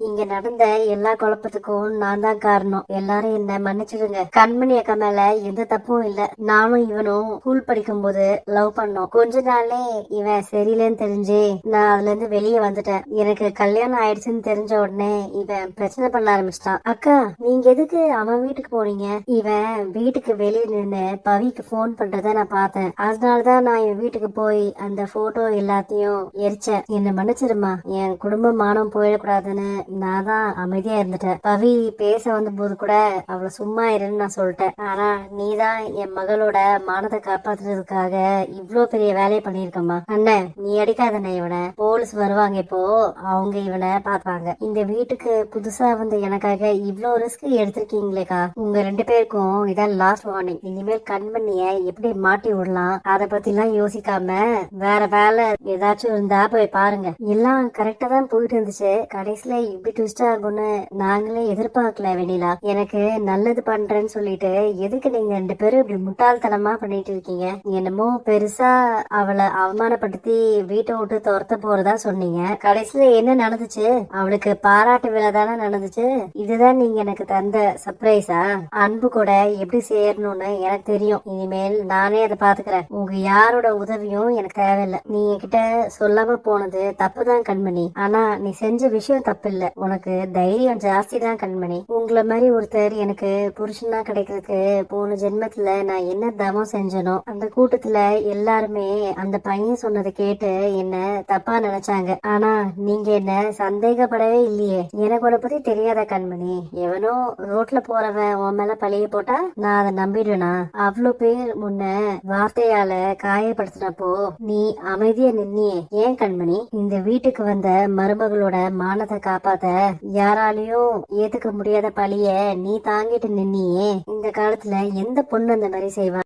இங்க நடந்த எல்லா குழப்பத்துக்கும் நான் தான் காரணம். எல்லாரும் என்ன மன்னிச்சிடுங்க. கண்மணி அக்கா மேல எந்த தப்பும் இல்ல. நானும் இவனும் ஸ்கூல் படிக்கும் போது லவ் பண்ணோம். கொஞ்ச நாளே இவன் சரியில்லைன்னு தெரிஞ்சு நான் அதுல இருந்து வெளியே வந்துட்டேன். எனக்கு கல்யாணம் ஆயிடுச்சுன்னு தெரிஞ்ச உடனே இவன் பிரச்சனை பண்ண ஆரம்பிச்சிட்டான். அக்கா நீங்க எதுக்கு அவன் வீட்டுக்கு போனீங்க? இவன் வீட்டுக்கு வெளியே நின்று பவிக்கு ஃபோன் பண்றத நான் பார்த்தேன். அதனாலதான் நான் இவன் வீட்டுக்கு போய் அந்த போட்டோ எல்லாத்தையும் எரிச்சேன். என்ன மன்னிச்சிருமா என் குடும்ப மானம் போயிடக்கூடாதுன்னு நான் தான் அமைதியா இருந்துட்டேன். பவி பேச வந்த போது கூட அவளை சும்மா இருன்னு நான் சொல்லிட்டேன். ஆனா நீ தான் என் மகளோட மானத்தை காப்பாத்துறதுக்காக இவ்ளோ பெரிய வேலையை பண்ணிருக்கம்மா அண்ணன் நீ அடிக்காதண்ணே இவனை. போலீஸ் வருவாங்க இப்போ. அவங்க இவனை பாப்பாங்க இந்த வீட்டுக்கு புதுசா வந்து எனக்காக இவ்ளோ ரிஸ்க் எடுத்திருக்கீங்களேக்கா. உங்க ரெண்டு பேருக்கும் இதான் லாஸ்ட் வார்னிங் இனிமேல் கண் பண்ணிய எப்படி மாட்டி விடலாம்? அத பத்தி எல்லாம் யோசிக்காம வேற வேலை ஏதாச்சும் இருந்தா போய் பாருங்க. எல்லாம் கரெக்டா தான் போயிட்டு இருந்துச்சு. கடைசியில இப்படி ட்விஸ்ட் ஆகும்னு நாங்களே எதிர்பார்க்கல வெண்ணிலா. எனக்கு நல்லது பண்றேன்னு சொல்லிட்டு எதுக்கு நீங்க ரெண்டு பேரும் இப்படி முட்டாள்தனமா பண்ணிட்டு இருக்கீங்க? என்னமோ பெருசா அவளை அவமானப்படுத்தி வீட்டை விட்டு துரத்த போறதா சொன்னீங்க. கடைசியில என்ன நடந்துச்சு? அவளுக்கு பாராட்டு விழா தானே நடந்துச்சு? இதுதான் நீங்க எனக்கு தந்த சர்ப்ரைஸா அன்பு கூட எப்படி சேரணும்னு எனக்கு தெரியும். இனிமேல் நானே அதை பாத்துக்கிறேன். உங்க யாரோட உதவியும் எனக்கு தேவையில்லை. நீ கிட்ட சொல்லாம போனது தப்புதான் கண்மணி. ஆனா நீ செஞ்ச விஷயம் தப்பு இல்ல உனக்கு தைரியம் ஜாஸ்தி தான் கண்மணி. உங்களை மாதிரி ஒருத்தர் எனக்கு புருஷனா கிடைக்கிறதுக்கு போன ஜென்மத்துல நான் என்ன தவம் செஞ்சனோ அந்த கூட்டத்துல எல்லாருமே அந்த பையன் சொன்னதை கேட்டு என்ன தப்பா நினைச்சாங்க. ஆனா நீங்க என்ன சந்தேகப்படவே இல்லையே. எனக்கு உன்னை பத்தி தெரியாத கண்மணி? எவனோ ரோட்ல போறவன் உன் மேல பழிய போட்டா நான் அதை நம்பிடுவேனா? அவ்வளவு பேர் முன்ன வார்த்தையால காயப்படுத்தினப்போ நீ அமைதியா நின்னியே. ஏன் கண்மணி? இந்த வீட்டுக்கு வந்த மருமகளோட மானத்தை காப்பாத்த யாராலையும் ஏத்துக்க முடியாத பழிய நீ தாங்கிட்டு நின்னியே. இந்த காலத்துல எந்த பொண்ணு அந்த மாதிரி செய்வா?